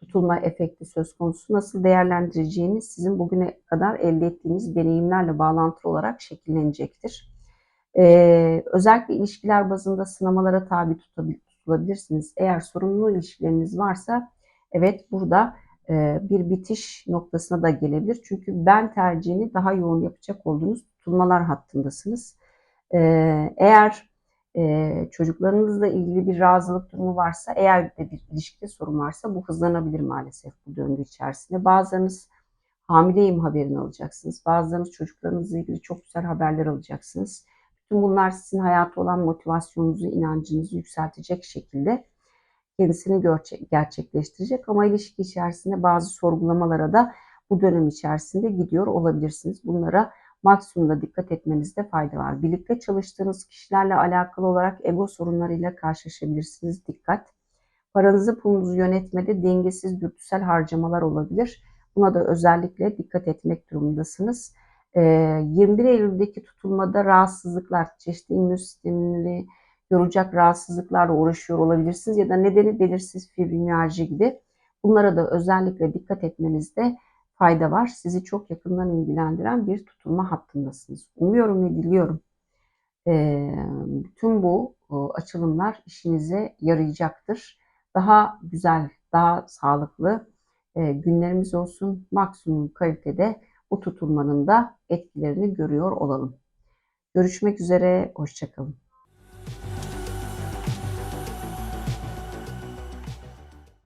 tutulma efekti söz konusu. Nasıl değerlendireceğiniz sizin bugüne kadar elde ettiğiniz deneyimlerle bağlantılı olarak şekillenecektir. Ee, özellikle ilişkiler bazında sınamalara tabi tutulabilirsiniz. Eğer sorunlu ilişkileriniz varsa evet burada e, bir bitiş noktasına da gelebilir. Çünkü ben tercihini daha yoğun yapacak olduğunuz tutulmalar hattındasınız. Ee, eğer çocuklarınızla ilgili bir razılık durumu varsa, eğer de bir ilişkide sorun varsa bu hızlanabilir maalesef bu döngü içerisinde. Bazılarınız hamileyim haberini alacaksınız. Bazılarınız çocuklarınızla ilgili çok güzel haberler alacaksınız. Bütün bunlar sizin hayata olan motivasyonunuzu, inancınızı yükseltecek şekilde kendisini gerçekleştirecek. Ama ilişki içerisinde bazı sorgulamalara da bu dönem içerisinde gidiyor olabilirsiniz. Bunlara maksimumda dikkat etmenizde fayda var. Birlikte çalıştığınız kişilerle alakalı olarak ego sorunlarıyla karşılaşabilirsiniz. Dikkat. Paranızı pulunuzu yönetmede dengesiz dürtüsel harcamalar olabilir. Buna da özellikle dikkat etmek durumundasınız. Ee, 21 Eylül'deki tutulmada rahatsızlıklar, çeşitli immün sistemini yoracak rahatsızlıklarla uğraşıyor olabilirsiniz ya da nedeni belirsiz fibromiyalji gibi. Bunlara da özellikle dikkat etmenizde fayda var. Sizi çok yakından ilgilendiren bir tutulma hattındasınız. Umuyorum ve diliyorum eee, bütün bu e, açılımlar işinize yarayacaktır. Daha güzel, daha sağlıklı e, günlerimiz olsun. Maksimum kalitede bu tutulmanın da etkilerini görüyor olalım. Görüşmek üzere, hoşçakalın.